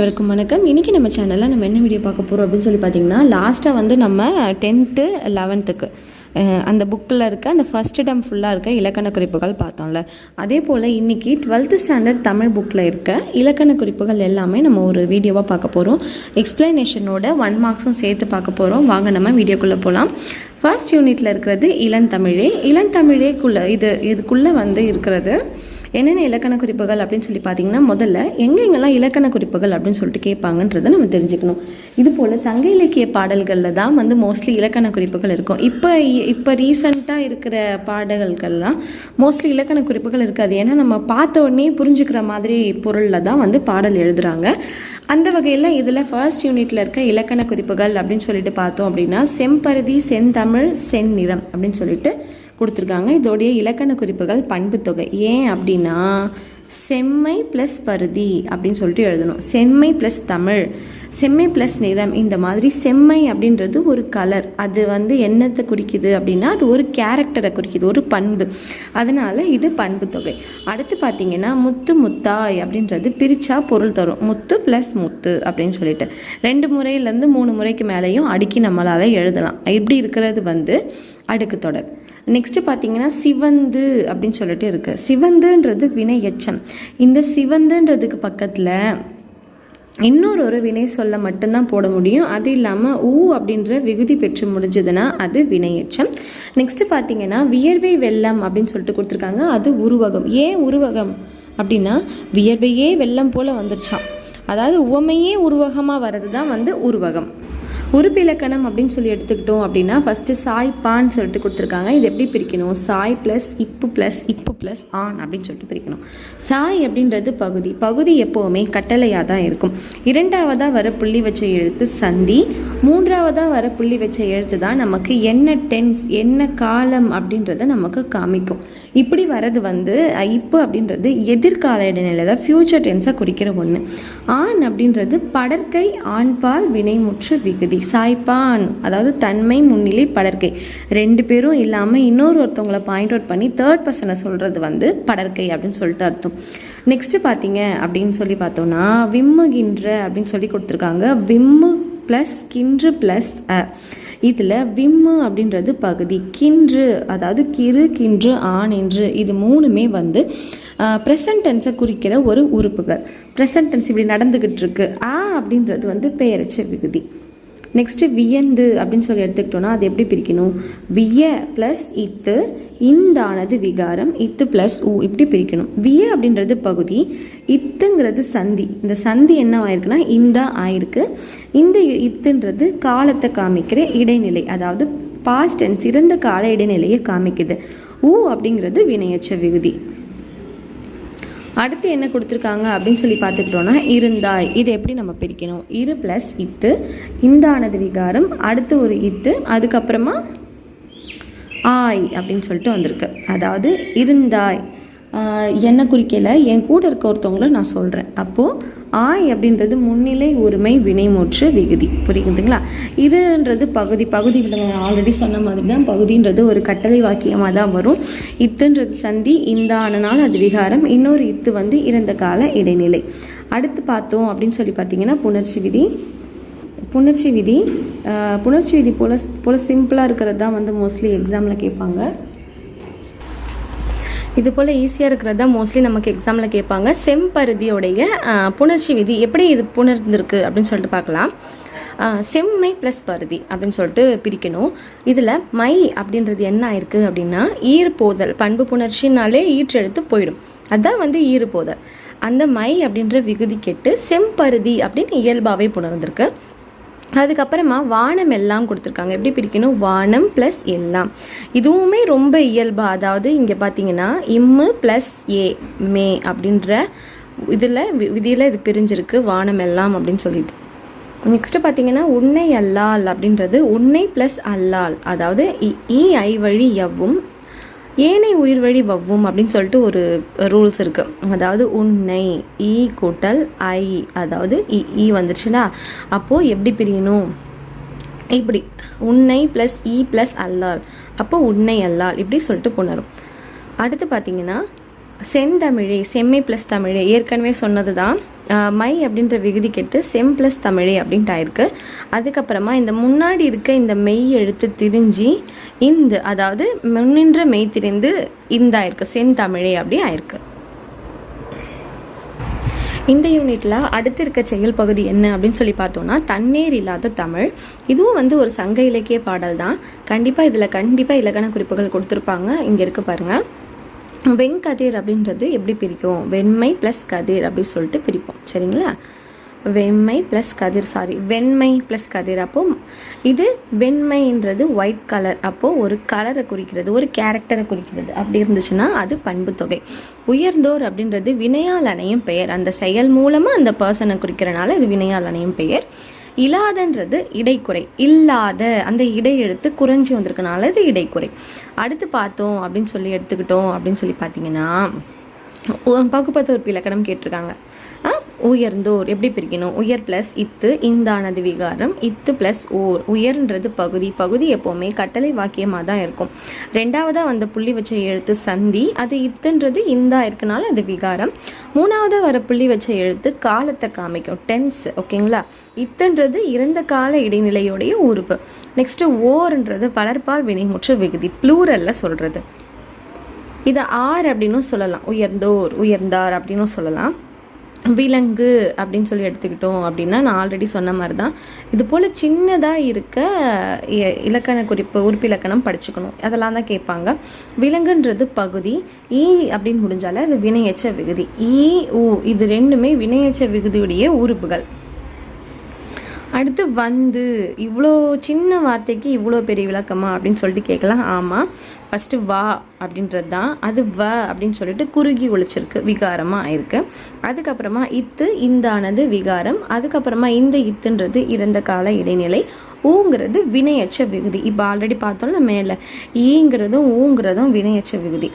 வணக்கம் வணக்கம். இன்றைக்கி நம்ம சேனலில் நம்ம என்ன வீடியோ பார்க்க போகிறோம் அப்படின்னு சொல்லி பார்த்தீங்கன்னா லாஸ்ட்டாக வந்து நம்ம டென்த்து லெவன்த்துக்கு அந்த புக்கில் இருக்க அந்த ஃபஸ்ட் டம் ஃபுல்லாக இருக்க இலக்கண குறிப்புகள் பார்த்தோம்ல. அதே போல் இன்றைக்கி டுவெல்த்து ஸ்டாண்டர்ட் தமிழ் புக்கில் இருக்க இலக்கண குறிப்புகள் எல்லாமே நம்ம ஒரு வீடியோவாக பார்க்க போகிறோம் எக்ஸ்பிளனேஷனோட ஒன் மார்க்ஸும் சேர்த்து பார்க்க போகிறோம் வாங்க நம்ம வீடியோக்குள்ளே போகலாம் ஃபர்ஸ்ட் யூனிட்டில் இருக்கிறது இளந்தமிழே இளந்தமிழேக்குள்ளே இது இதுக்குள்ளே வந்து இருக்கிறது என்னென்ன இலக்கண குறிப்புகள் அப்படின்னு சொல்லி பார்த்தீங்கன்னா முதல்ல எங்கெங்கெல்லாம் இலக்கண குறிப்புகள் அப்படின்னு சொல்லிட்டு கேட்பாங்கன்றதை நம்ம தெரிஞ்சுக்கணும். இது போல் சங்க இலக்கிய பாடல்களில் தான் வந்து மோஸ்ட்லி இலக்கண குறிப்புகள் இருக்கும். இப்போ இப்போ ரீசண்டாக இருக்கிற பாடல்கள்லாம் மோஸ்ட்லி இலக்கண குறிப்புகள் இருக்காது. ஏன்னா நம்ம பார்த்த உடனே புரிஞ்சுக்கிற மாதிரி பொருளில் தான் வந்து பாடல் எழுதுகிறாங்க அந்த வகையில் இதில் ஃபர்ஸ்ட் யூனிட்டில் இருக்க இலக்கண குறிப்புகள் அப்படின்னு சொல்லிட்டு பார்த்தோம் அப்படின்னா செம்பருதி செந்தமிழ் செந்நிறம் அப்படின்னு சொல்லிட்டு கொடுத்துருக்காங்க. இதோடைய இலக்கண குறிப்புகள் பண்பு தொகை. ஏன் அப்படின்னா செம்மை ப்ளஸ் பருதி அப்படின்னு சொல்லிட்டு எழுதணும். செம்மை ப்ளஸ் தமிழ். செம்மை ப்ளஸ் நிறம். இந்த மாதிரி செம்மை அப்படின்றது ஒரு கலர் அது வந்து என்னத்தை குறிக்குது அப்படின்னா அது ஒரு கேரக்டரை குறிக்குது. ஒரு பண்பு. அதனால் இது பண்பு தொகை. அடுத்து பார்த்தீங்கன்னா முத்து முத்தாய் அப்படின்றது பிரித்தா பொருள் தரும். முத்து ப்ளஸ் முத்து அப்படின்னு சொல்லிட்டு. ரெண்டு முறையிலேருந்து மூணு முறைக்கு மேலேயும் அடுக்கி நம்மளால் எழுதலாம். இப்படி இருக்கிறது வந்து அடுக்கு தொடர். நெக்ஸ்ட்டு பார்த்தீங்கன்னா சிவந்து அப்படின்னு சொல்லிட்டு இருக்கு. சிவந்துன்றது வினை எச்சம் இந்த சிவந்துன்றதுக்கு பக்கத்தில் இன்னொரு ஒரு வினை சொல்ல மட்டும்தான் போட முடியும். அது இல்லாமல் ஊ அப்படின்ற விகுதி பெற்று முடிஞ்சதுன்னா அது வினையச்சம். நெக்ஸ்ட் பார்த்தீங்கன்னா வியர்வை வெள்ளம் அப்படின்னு சொல்லிட்டு கொடுத்துருக்காங்க. அது உருவகம். ஏன் உருவகம் அப்படின்னா வியர்வையே வெள்ளம் போல் வந்துருச்சான் அதாவது உவமையே உருவகமாக வர்றது தான் வந்து உருவகம். உறுப்பிலக்கணம் அப்படின்னு சொல்லி எடுத்துக்கிட்டோம் அப்படின்னா ஃபஸ்ட்டு சாய் பான் சொல்லிட்டு கொடுத்துருக்காங்க. இது எப்படி பிரிக்கணும்? சாய் ப்ளஸ் இப்பு ப்ளஸ் இப்பு ப்ளஸ் ஆன் அப்படின்னு சொல்லிட்டு பிரிக்கணும். சாய் அப்படின்றது பகுதி. பகுதி எப்போவுமே கட்டளையாக தான் இருக்கும். இரண்டாவதாக வர புள்ளி வச்ச எழுத்து சந்தி. மூன்றாவதாக வர புள்ளி வச்ச எழுத்து தான் நமக்கு என்ன டென்ஸ் என்ன காலம் அப்படின்றத நமக்கு காமிக்கும். இப்படி வர்றது வந்து இப்போ அப்படின்றது எதிர்கால இடைநிலை தான் ஃப்யூச்சர் டென்ஸை குறிக்கிற ஒன்று ஆண் அப்படின்றது படற்கை ஆண்பால் வினைமுற்று விகுதி. சாய்ப்பான் அதாவது தன்மை முன்னிலை படற்கை. ரெண்டு பேரும் இல்லாமல் இன்னொரு ஒருத்தவங்களை பாயிண்ட் அவுட் பண்ணி தேர்ட் பர்சனை சொல்கிறது வந்து படற்கை அப்படின்னு சொல்லிட்டு அர்த்தம். நெக்ஸ்ட்டு பார்த்தீங்க அப்படின்னு சொல்லி பார்த்தோம்னா விம்முகின்ற அப்படின்னு சொல்லி கொடுத்துருக்காங்க. விம்மு ப்ளஸ் கின்று ப்ளஸ் அ. இதில் விம்மு அப்படின்றது பகுதி. கின்று அதாவது கிறு கின்று ஆனின்று இது மூணுமே வந்து ப்ரெசன்ட் டென்ஸை குறிக்கிற ஒரு உறுப்புகள். ப்ரெசன்ட் டென்ஸ் இப்படி நடந்துக்கிட்டு இருக்கு. ஆ அப்படின்றது வந்து பெயரச்ச விகுதி. நெக்ஸ்ட்டு வியந்து அப்படின்னு சொல்லி எடுத்துக்கிட்டோன்னா அது எப்படி பிரிக்கணும்? விய ப்ளஸ் இத்து இந்தானது விகாரம் இத்து ப்ளஸ் ஊ இப்படி பிரிக்கணும். விய அப்படின்றது பகுதி இத்துங்கிறது சந்தி. இந்த சந்தி என்ன ஆயிருக்குன்னா இந்த ஆயிருக்கு. இந்த இத்துன்றது காலத்தை காமிக்கிற இடைநிலை அதாவது பாஸ்ட் அண்ட் சிறந்த கால இடைநிலையை காமிக்குது. ஊ அப்படிங்கிறது வினையச்ச விகுதி. அடுத்து என்ன கொடுத்துருக்காங்க அப்படின்னு சொல்லி பார்த்துக்கிட்டோன்னா இருந்தாய். இது எப்படி நம்ம பிரிக்கணும்? இரு ப்ளஸ் இத்து இந்தானது விகாரம் அடுத்து ஒரு இத்து அதுக்கப்புறமா ஆய் அப்படின்னு சொல்லிட்டு வந்திருக்கு. அதாவது இருந்தாய். என்ன குறிக்கல என் கூட இருக்க ஒருத்தவங்களும் நான் சொல்கிறேன் அப்போது ஆய் அப்படின்றது முன்னிலை உரிமை வினைமூற்று விகுதி. புரியுதுங்களா இருன்றது பகுதி. பகுதி ஆல்ரெடி சொன்ன மாதிரி தான் பகுதின்றது ஒரு கட்டளை வாக்கியமாக தான் வரும். இத்துன்றது சந்தி இந்த ஆனனால் அது விகாரம். இன்னொரு இத்து வந்து இறந்த கால இடைநிலை. அடுத்து பார்த்தோம் அப்படின்னு சொல்லி பார்த்தீங்கன்னா புணர்ச்சி விதி. புணர்ச்சி விதி புணர்ச்சி விதி போல் போல் சிம்பிளாக இருக்கிறது தான் வந்து மோஸ்ட்லி எக்ஸாமில் கேட்பாங்க. இது போல் ஈஸியாக இருக்கிறது தான் மோஸ்ட்லி நமக்கு எக்ஸாமில் கேட்பாங்க. செம்பருதியோடைய புணர்ச்சி விதி எப்படி இது புணர்ந்திருக்கு அப்படின்னு சொல்லிட்டு பார்க்கலாம். செம்மை ப்ளஸ் பருதி அப்படின்னு சொல்லிட்டு பிரிக்கணும். இதில் மை அப்படின்றது என்ன ஆயிருக்கு அப்படின்னா ஈர்ப்போதல் பண்பு புணர்ச்சினாலே ஈற்றெழுத்து போயிடும். அதுதான் வந்து ஈறுபோதல் அந்த மை அப்படின்ற விகுதி கெட்டு செம்பருதி அப்படின்னு இயல்பாகவே புணர்ந்திருக்கு. அதுக்கப்புறமா வானம் எல்லாம் கொடுத்துருக்காங்க. எப்படி பிரிக்கணும்? வானம் ப்ளஸ் எல்லாம். இதுவுமே ரொம்ப இயல்பாக அதாவது இங்கே பார்த்தீங்கன்னா இம்மு ப்ளஸ் ஏ மே அப்படின்ற இதில் விதியில் இது பிரிஞ்சிருக்கு வானம் எல்லாம் அப்படின்னு சொல்லிட்டு. நெக்ஸ்ட்டு பார்த்தீங்கன்னா உன்னை அல்லால் அப்படின்றது உன்னை ப்ளஸ் அல்லால் அதாவது இ ஐ வழி எவ்வும் ஏனை உயிர் வழி வவ்வும் அப்படின்னு சொல்லிட்டு ஒரு ரூல்ஸ் இருக்குது அதாவது உன்னை ஈ கூட்டல் ஐ அதாவது இ ஈ வந்துருச்சுன்னா அப்போது எப்படி பிரியணும்? இப்படி உன்னை ப்ளஸ் இ ப்ளஸ் அல்லால். அப்போ உன்னை அல்லால் இப்படி சொல்லிட்டு போனரும். அடுத்து பார்த்தீங்கன்னா செந்தமிழே செம்மை ப்ளஸ் தமிழே ஏற்கனவே சொன்னது தான் மை அப்படின்ற விகுதி கெட்டு செம் ப்ளஸ் தமிழே அப்படின்ட்டு ஆயிருக்கு. அதுக்கப்புறமா இந்த முன்னாடி இருக்க இந்த மெய் எழுத்து திரிஞ்சு இந்த அதாவது முன்னின்ற மெய் திரிந்து இந்த ஆயிருக்கு செந்தமிழே அப்படி ஆயிருக்கு. இந்த யூனிட்ல அடுத்து இருக்க செயல் பகுதி என்ன அப்படின்னு சொல்லி பார்த்தோம்னா தண்ணீர் இல்லாத தமிழ். இதுவும் வந்து ஒரு சங்க இலக்கிய பாடல் தான் கண்டிப்பாக இதில் கண்டிப்பாக இலக்கண குறிப்புகள் கொடுத்துருப்பாங்க. இங்கே இருக்கு பாருங்க. வெண்கதிர் அப்படின்றது எப்படி பிரிக்கும்? வெண்மை ப்ளஸ் கதிர் அப்படின்னு சொல்லிட்டு பிரிப்போம். சரிங்களா? வெண்மை ப்ளஸ் கதிர் சாரி வெண்மை ப்ளஸ் கதிர். அப்போ இது வெண்மைன்றது ஒயிட் கலர் அப்போது ஒரு கலரை குறிக்கிறது ஒரு கேரக்டரை குறிக்கிறது. அப்படி இருந்துச்சுன்னா அது பண்பு தொகை. உயர்ந்தோர் அப்படின்றது வினையால் அணையும் பெயர். அந்த செயல் மூலமாக அந்த பர்சனை குறிக்கிறனால இது வினையால் அணையும் பெயர். இல்லாதன்றது இடைக்குறை. இல்லாத அந்த இடை எழுத்து குறைஞ்சி வந்திருக்கனால இது இடைக்குறை. அடுத்து பார்த்தோம் அப்படின்னு சொல்லி எடுத்துக்கிட்டோம் அப்படின்னு சொல்லி பார்த்தீங்கன்னா பகுப்பத்து ஒரு இலக்கணம் கேட்டிருக்காங்க. உயர்ந்தோர். எப்படி பிரிக்கணும்? உயர் ப்ளஸ் இத்து இந்தானது விகாரம். இத்து ப்ளஸ் ஓர். உயர்ன்றது பகுதி. பகுதி எப்போவுமே கட்டளை வாக்கியமாக தான் இருக்கும். ரெண்டாவதாக வந்த புள்ளி வச்ச எழுத்து சந்தி. அது இத்துன்றது இந்தா இருக்கனால அது விகாரம். மூணாவதாக வர புள்ளி வச்ச எழுத்து காலத்தை காமிக்கும். டென்ஸ் ஓகேங்களா? இத்துன்றது இறந்த கால இடைநிலையோடைய உறுப்பு. நெக்ஸ்ட்டு ஓர்ன்றது பலர்பால் வினைமுற்று விகுதி. ப்ளூரலில் சொல்கிறது இதை ஆர் அப்படின்னும் சொல்லலாம். உயர்ந்தோர் உயர்ந்தார் அப்படின்னும் சொல்லலாம். விலங்கு அப்படின்னு சொல்லி எடுத்துக்கிட்டோம் அப்படின்னா நான் ஆல்ரெடி சொன்ன மாதிரி தான் இது போல் சின்னதாக இருக்க இ- இலக்கண குறிப்பு உறுப்பிலக்கணம் படிச்சுக்கணும். அதெல்லாம் தான் கேட்பாங்க. விலங்குன்றது பகுதி. ஈ அப்படின்னு முடிஞ்சாலே அது வினையச்ச விகுதி. ஈ ஊ இது ரெண்டுமே வினையச்ச விகுதியுடைய உறுப்புகள். அடுத்து வந்து இவ்வளோ சின்ன வார்த்தைக்கு இவ்வளோ பெரிய விளக்கமா அப்படின்னு சொல்லிட்டு கேட்கலாம். ஆமாம் ஃபஸ்ட்டு வா அப்படின்றது தான் அது வ அப்படின்னு சொல்லிட்டு குறுகி ஒழிச்சிருக்கு. விகாரமாக ஆயிருக்கு அதுக்கப்புறமா இத்து இந்தானது விகாரம். அதுக்கப்புறமா இந்த இத்துன்றது இறந்த கால இடைநிலை. ஊங்கிறது வினையச்ச விகுதி. இப்போ ஆல்ரெடி பார்த்தோம்ல மேலே. ஈங்கிறதும் ஊங்கிறதும் வினையச்ச விகுதி.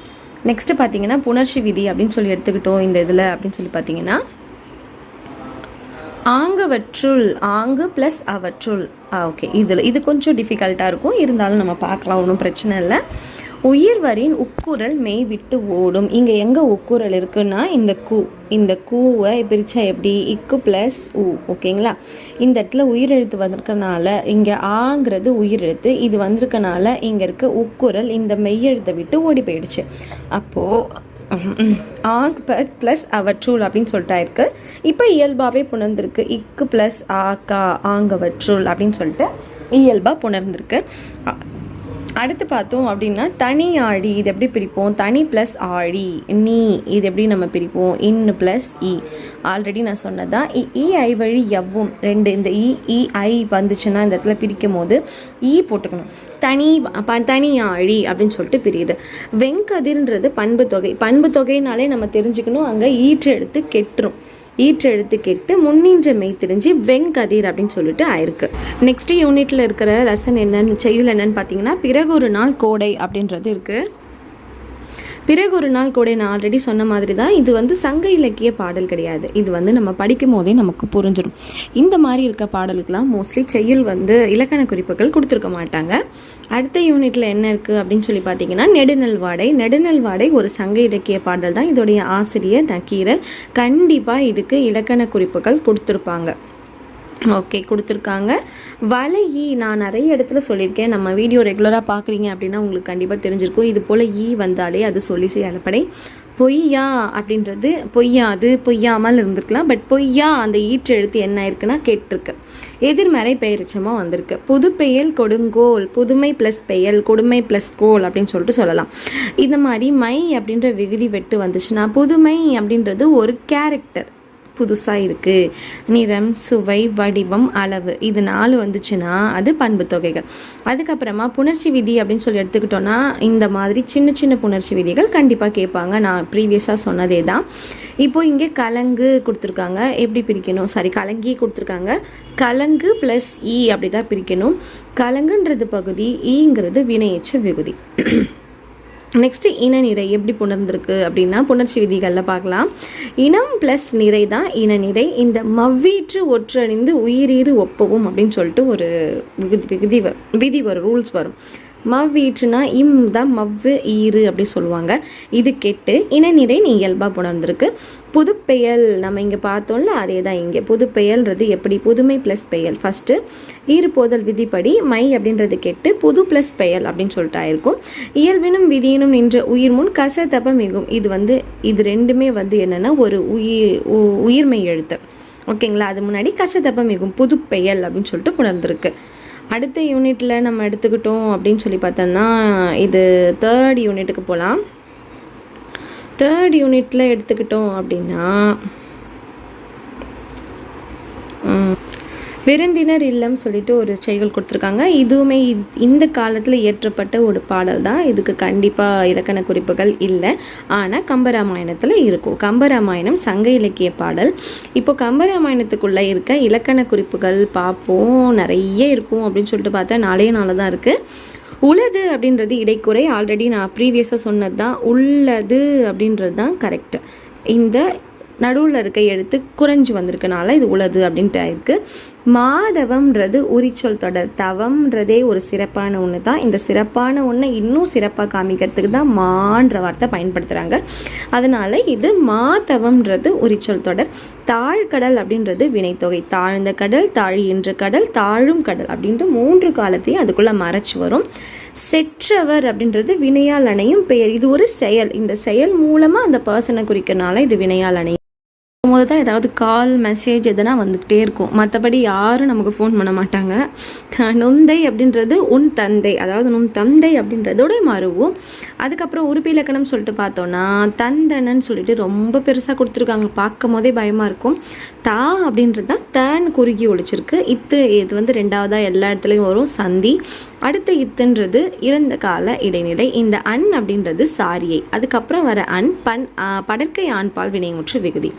நெக்ஸ்ட்டு பார்த்தீங்கன்னா புணர்ச்சி விதி அப்படின்னு சொல்லி எடுத்துக்கிட்டோம் இந்த இதில் அப்படின்னு சொல்லி பார்த்தீங்கன்னா ஆங்கவற்றுள் ஆங்கு ப்ளஸ் அவற்றுள். ஆ ஓகே இதில் இது கொஞ்சம் டிஃபிகல்ட்டாக இருக்கும். இருந்தாலும் நம்ம பார்க்கலாம் ஒன்றும் பிரச்சனை இல்லை. உயிர்வரின் உக்குரல் மெய் விட்டு ஓடும். இங்கே எங்கே உக்குரல் இருக்குன்னா இந்த கூ இந்த கூவை பிரித்தா எப்படி? இக்கு ப்ளஸ் ஊ ஓகேங்களா இந்த இடத்துல உயிரெழுத்து வந்திருக்கனால இங்கே ஆங்கிறது உயிரெழுத்து. இது வந்திருக்கனால இங்கே இருக்க உக்குரல் இந்த மெய்யெழுத்தை விட்டு ஓடி போயிடுச்சு. அப்போது ஆங் பட் ப்ளஸ் அவற்றுள் அப்படின்னு சொல்லிட்டு ஆயிருக்கு இப்போ இயல்பாகவே புணர்ந்திருக்கு. இக்கு ப்ளஸ் ஆக்கா கா ஆங்கவற்றுள் அப்படின்னு சொல்லிட்டு இயல்பாக புணர்ந்திருக்கு. அடுத்து பார்த்தோம் அப்படின்னா தனி ஆழி இது எப்படி பிரிப்போம்? தனி ப்ளஸ் ஆழி நீ இது எப்படி நம்ம பிரிப்போம்? இன்னு ப்ளஸ் இ. ஆல்ரெடி நான் சொன்னதான் இ இ ஐ வழி எவ்வும் ரெண்டு இந்த இ இ ஐ வந்துச்சுன்னா இந்த இடத்துல பிரிக்கும் போது ஈ போட்டுக்கணும். தனி ப- தனி ஆழி அப்படின்னு சொல்லிட்டு பிரியுது. வெங்கதிர்ன்றது பண்பு தொகை. பண்பு தொகைனாலே நம்ம தெரிஞ்சுக்கணும் அங்கே ஈற்று எடுத்து கெட்டுரும். ஈற்றெழுத்து கெட்டு முன்னின்ற மெய் தெரிஞ்சு வெங்கதிர் அப்படின்னு சொல்லிட்டு ஆயிருக்கு. நெக்ஸ்ட் யூனிட்ல இருக்கிற ரசன் என்னன்னு செய்யுள் என்னன்னு பார்த்தீங்கன்னா பிறகு ஒரு நாள் கோடை அப்படின்றது இருக்கு. பிறகு ஒரு நாள் கூட நான் ஆல்ரெடி சொன்ன மாதிரி தான் இது வந்து சங்க இலக்கிய பாடல் கிடையாது. இது வந்து நம்ம படிக்கும் போதே நமக்கு புரிஞ்சிடும் இந்த மாதிரி இருக்க பாடலுக்கெல்லாம் மோஸ்ட்லி செய்யுள் வந்து இலக்கண குறிப்புகள் கொடுத்துருக்க மாட்டாங்க. அடுத்த யூனிட்ல என்ன இருக்குது அப்படின்னு சொல்லி பார்த்தீங்கன்னா நெடுநல் வாடை நெடுநல் வாடை ஒரு சங்க இலக்கிய பாடல் தான். இதோடைய ஆசிரியர் நக்கீரர் கண்டிப்பாக இதுக்கு இலக்கண குறிப்புகள் கொடுத்துருப்பாங்க. ஓகே கொடுத்துருக்காங்க. வலை நான் நிறைய இடத்துல சொல்லியிருக்கேன். நம்ம வீடியோ ரெகுலராக பார்க்குறீங்க அப்படின்னா உங்களுக்கு கண்டிப்பாக தெரிஞ்சிருக்கும். இது போல் ஈ வந்தாலே அது சொல்லி அலப்படை பொய்யா அப்படின்றது பொய்யா அது பொய்யாமல் இருந்திருக்கலாம். பட் பொய்யா அந்த ஈற்று எழுத்து என்ன இருக்குன்னா கேட்டிருக்கு. எதிர்மறை பெயரிச்சமாக வந்திருக்கு. புது பெயல் கொடுங்கோல் புதுமை ப்ளஸ் பெயல் கொடுமை ப்ளஸ் கோல் அப்படின்னு சொல்லிட்டு சொல்லலாம். இந்த மாதிரி மை அப்படின்ற விகுதி வெட்டு வந்துச்சுன்னா புதுமை அப்படின்றது ஒரு கேரக்டர் புதுசாக இருக்குது நிறம் சுவை வடிவம் அளவு. இது நாலு வந்துச்சுன்னா அது பண்பு தொகைகள். அதுக்கப்புறமா புணர்ச்சி விதி அப்படின்னு சொல்லி எடுத்துக்கிட்டோன்னா இந்த மாதிரி சின்ன சின்ன புணர்ச்சி விதிகள் கண்டிப்பாக கேட்பாங்க. நான் ப்ரீவியஸாக சொன்னதே தான் இப்போது இங்கே கலங்கு கொடுத்துருக்காங்க. எப்படி பிரிக்கணும்? சாரி கலங்கி கொடுத்துருக்காங்க. கலங்கு ப்ளஸ் இ e அப்படி தான் பிரிக்கணும். கலங்குன்றது பகுதி e ஈங்கிறது வினையச்ச விகுதி. நெக்ஸ்ட் இன நிறை எப்படி புணர்ந்திருக்கு அப்படின்னா புணர்ச்சி விதிகளில் பார்க்கலாம். இனம் ப்ளஸ் நிறை தான் இன நிறை. இந்த மவ்வீற்று ஒற்றணிந்து உயிரீறு ஒப்பவும் அப்படின்னு சொல்லிட்டு ஒரு விகுதி விகுதி விதி வரும் ரூல்ஸ் வரும். மவ் ஈற்றுனா இம் தான் மவ்வு ஈறு அப்படி சொல்லுவாங்க. இது கெட்டு இனநிறை நீ இயல்பாக புணர்ந்திருக்கு. புதுப்பெயல் நம்ம இங்கே பார்த்தோம்ல அதே தான் இங்கே. புதுப்பெயல்ன்றது எப்படி? புதுமை ப்ளஸ் பெயல். ஃபஸ்ட்டு ஈறுபோதல் விதிப்படி மை அப்படின்றது கெட்டு புது ப்ளஸ் பெயல் அப்படின்னு சொல்லிட்டு ஆயிருக்கும் இயல்பினும் விதியினும் நின்ற உயிர் முன் கசதப மிகும். இது வந்து இது ரெண்டுமே வந்து என்னென்னா ஒரு உயிர் உ- உயிர்மெய் எழுத்து. ஓகேங்களா? அது முன்னாடி கசதப்ப மிகும். புதுப்பெயல் அப்படின்னு சொல்லிட்டு புணர்ந்திருக்கு. அடுத்த யூனிட்டில் நம்ம எடுத்துக்கிட்டோம் அப்படின்னு சொல்லி பார்த்தோம்னா இது தேர்ட் யூனிட்டுக்கு போகலாம் தேர்ட் யூனிட்டில் எடுத்துக்கிட்டோம் அப்படின்னா விருந்தினர் இல்லம் சொல்லிட்டு ஒரு செய்கள் கொடுத்துருக்காங்க. இதுவுமே இந்த காலத்தில் இயற்றப்பட்ட ஒரு பாடல் தான். இதுக்கு கண்டிப்பாக இலக்கண குறிப்புகள் இல்லை. ஆனால் கம்பராமாயணத்தில் இருக்கும். கம்பராமாயணம் சங்க இலக்கிய பாடல். இப்போ கம்பராமாயணத்துக்குள்ளே இருக்க இலக்கண குறிப்புகள் பார்ப்போம். நிறைய இருக்கும் அப்படின்னு சொல்லிட்டு பார்த்தா நாளே நாள் தான் இருக்குது உளது அப்படின்றது இடைக்குறை. ஆல்ரெடி நான் ப்ரீவியஸாக சொன்னது தான். உள்ளது அப்படின்றது தான் கரெக்ட் இந்த நடுவில் இருக்க எழுத்து குறைஞ்சு வந்திருக்கனால இது உளது அப்படின்ட்டு ஆயிருக்கு. மாதவம்ன்றது உரிச்சொல் தொடர். தவம்ன்றதே ஒரு சிறப்பான ஒன்று தான். இந்த சிறப்பான ஒன்றை இன்னும் சிறப்பாக காமிக்கிறதுக்கு தான் மான்ற வார்த்தை பயன்படுத்துகிறாங்க அதனால இது மாதவம்ன்றது உரிச்சொல் தொடர். தாழ்கடல் அப்படின்றது வினைத்தொகை. தாழ்ந்த கடல் தாழியின்ற கடல் தாழும் கடல் அப்படின்ற மூன்று காலத்தையும் அதுக்குள்ளே மறைச்சு வரும். செற்றவர் அப்படின்றது வினையால் அணையும் பெயர். இது ஒரு செயல். இந்த செயல் மூலமாக அந்த பர்சனை குறிக்கிறனால இது வினையால் அணையும். போது தான் ஏதாவது கால் மெசேஜ் எதனா வந்துக்கிட்டே இருக்கும். மற்றபடி யாரும் நமக்கு ஃபோன் பண்ண மாட்டாங்க. நொந்தை அப்படின்றது உன் தந்தை. அதாவது உன் தந்தை அப்படின்றதோட மாறுவோம். அதுக்கப்புறம் உறுப்பு இலக்கணம் சொல்லிட்டு பார்த்தோன்னா தந்தனன்னு சொல்லிட்டு ரொம்ப பெருசாக கொடுத்துருக்காங்க. பார்க்கும் போதே பயமாக இருக்கும். தா அப்படின்றது தான் தன் குறுகி ஒழிச்சிருக்கு. இத்து இது வந்து ரெண்டாவதாக எல்லா இடத்துலையும் வரும். சந்தி. அடுத்த இத்துன்றது இறந்த கால இடைநிலை. இந்த அன் அப்படின்றது சாரியை. அதுக்கப்புறம் வர அன் பன் படற்கை ஆண்பால் வினைமுற்று விகுதி.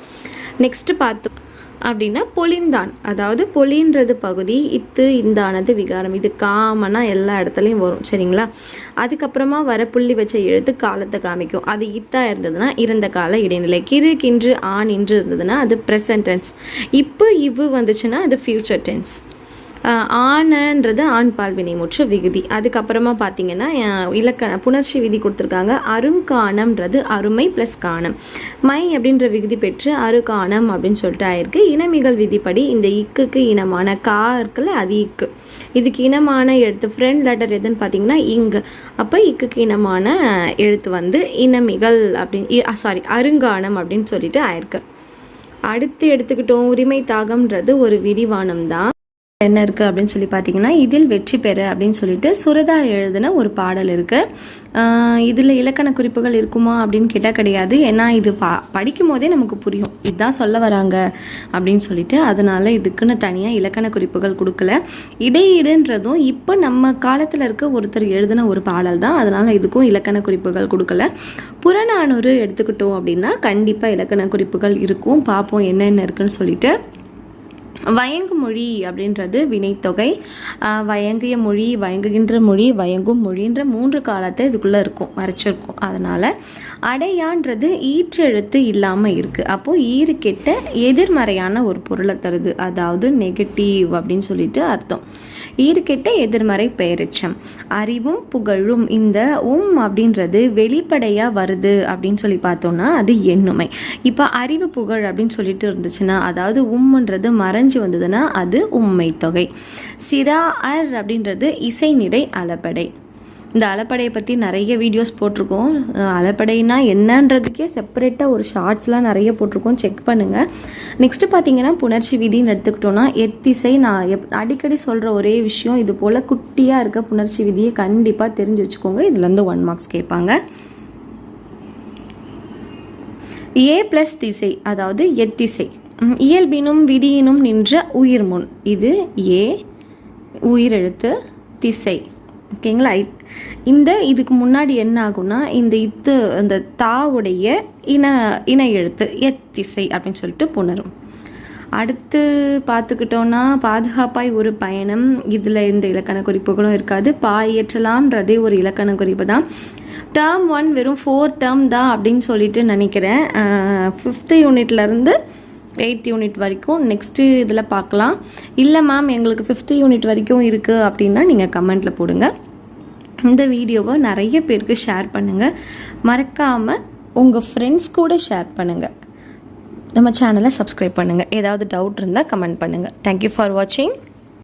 நெக்ஸ்ட் பார்த்தோம் அப்படின்னா பொலிந்தான். அதாவது பொலின்றது பகுதி இத்து இந்தானது விகாரம். இது காமனாக எல்லா இடத்துலையும் வரும் சரிங்களா? அதுக்கப்புறமா வர புள்ளி வச்ச எழுத்து காலத்தை காமிக்கும். அது இத்தா இருந்ததுன்னா இறந்த கால இடைநிலை. கிறு கின்று ஆண் இன்று இருந்ததுன்னா அது ப்ரெசன்ட் டென்ஸ் இப்போ இவ்வு வந்துச்சுன்னா அது ஃபியூச்சர் டென்ஸ் ஆனன்றது ஆண் பால் வினைமுற்று விகுதி. அதுக்கப்புறமா பார்த்தீங்கன்னா இலக்க இலக்கண புணர்ச்சி விதி கொடுத்துருக்காங்க. அருங்காணம்ன்றது அருமை ப்ளஸ் காணம். மை அப்படின்ற விகுதி பெற்று அருகாணம் அப்படின்னு சொல்லிட்டு ஆயிருக்கு. இனமிகள் விதிப்படி இந்த இக்குக்கு இனமான கா இருக்குல்ல அது இக்கு. இதுக்கு இனமான எழுத்து ஃப்ரெண்ட் லெட்டர் எதுன்னு பார்த்தீங்கன்னா இங்கு. அப்போ இக்குக்கு இனமான எழுத்து வந்து இனமிகள் அப்படின்னு சாரி அருங்காணம் அப்படின்னு சொல்லிட்டு ஆயிருக்கு. அடுத்து எடுத்துக்கிட்டோம் உரிமை தாகம்ன்றது ஒரு விரிவானம் தான் என்ன இருக்குது அப்படின்னு சொல்லி பார்த்தீங்கன்னா இதில் வெற்றி பெற அப்படின்னு சொல்லிட்டு சுரதா எழுதின ஒரு பாடல் இருக்குது இதில் இலக்கண குறிப்புகள் இருக்குமா அப்படின்னு கேட்டால் கிடையாது. ஏன்னா இது பா படிக்கும் போதே நமக்கு புரியும். இதுதான் சொல்ல வராங்க அப்படின்னு சொல்லிட்டு அதனால் இதுக்குன்னு தனியாக இலக்கண குறிப்புகள் கொடுக்கல. இடையீடுன்றதும் இப்போ நம்ம காலத்தில் இருக்க ஒருத்தர் எழுதின ஒரு பாடல் தான். அதனால் இதுக்கும் இலக்கண குறிப்புகள் கொடுக்கல. புறநானூறு எடுத்துக்கிட்டோம் அப்படின்னா கண்டிப்பாக இலக்கண குறிப்புகள் இருக்கும். பார்ப்போம் என்னென்ன இருக்குன்னு சொல்லிட்டு. வயங்கு மொழி அப்படின்றது வினைத்தொகை. வயங்கிய மொழி வயங்குகின்ற மொழி வயங்கும் மொழின்ற மூன்று காலத்தை இதுக்குள்ளே இருக்கும் மறைச்சிருக்கும். அதனால் அடையான்றது ஈற்றெழுத்து இல்லாமல் இருக்குது அப்போது ஈறு கெட்ட எதிர்மறையான ஒரு பொருளை தருது. அதாவது நெகட்டிவ் அப்படின்னு சொல்லிட்டு அர்த்தம். ஈர்க்கிட்ட எதிர்மறை பெயரிச்சம் அறிவும் புகழும் இந்த உம் அப்படின்றது வெளிப்படையாக வருது அப்படின்னு சொல்லி பார்த்தோம்னா அது எண்ணுமை. இப்போ அறிவு புகழ் அப்படின்னு சொல்லிட்டு இருந்துச்சுன்னா அதாவது உம்ன்றது மறைஞ்சு வந்ததுன்னா அது உண்மை தொகை சிரா அர் அப்படின்றது இசைநிலை அளபடை இந்த அலப்படையை பற்றி நிறைய வீடியோஸ் போட்டிருக்கோம். அலப்படைனா என்னன்றதுக்கே செப்பரேட்டாக ஒரு ஷார்ட்ஸ்லாம் நிறைய போட்டிருக்கோம். செக் பண்ணுங்கள் நெக்ஸ்ட்டு பார்த்தீங்கன்னா புணர்ச்சி விதின்னு எடுத்துக்கிட்டோன்னா எத்திசை நான் எப் அடிக்கடி சொல்கிற ஒரே விஷயம் இது போல் குட்டியாக இருக்க புணர்ச்சி விதியை கண்டிப்பாக தெரிஞ்சு வச்சுக்கோங்க. இதுலேருந்து ஒன் மார்க்ஸ் கேட்பாங்க. ஏ ப்ளஸ் திசை அதாவது எத்திசை. இயல்பினும் விதியினும் நின்ற உயிர் முன். இது ஏ உயிரெழுத்து திசை. ஓகேங்களா? இந்த இதுக்கு முன்னாடி என்ன ஆகும்னா இந்த இத்து இந்த தாவுடைய இன இன எழுத்து எத்திசை அப்படின்னு சொல்லிட்டு புணரும். அடுத்து பார்த்துக்கிட்டோன்னா பாதுகாப்பாய் ஒரு பயணம். இதில் இந்த இலக்கண குறிப்புகளும் இருக்காது. பாயற்றலாம்ன்றதே ஒரு இலக்கண குறிப்பு தான். டேர்ம் ஒன் வெறும் ஃபோர் டேர்ம் தான் அப்படின்னு சொல்லிட்டு நினைக்கிறேன். ஃபிஃப்த்து யூனிட்லேருந்து எயித் யூனிட் வரைக்கும். நெக்ஸ்ட்டு இதில் பார்க்கலாம். இல்லை மேம் எங்களுக்கு ஃபிஃப்த்து யூனிட் வரைக்கும் இருக்குது அப்படின்னா நீங்கள் கமெண்ட்டில் போடுங்க. இந்த வீடியோவை நிறைய பேருக்கு ஷேர் பண்ணுங்கள் மறக்காமல் உங்கள் ஃப்ரெண்ட்ஸ் கூட ஷேர் பண்ணுங்கள் நம்ம சேனலை சப்ஸ்கிரைப் பண்ணுங்கள் ஏதாவது டவுட் இருந்தால் கமெண்ட் பண்ணுங்கள் தேங்க்யூ ஃபார் வாட்சிங்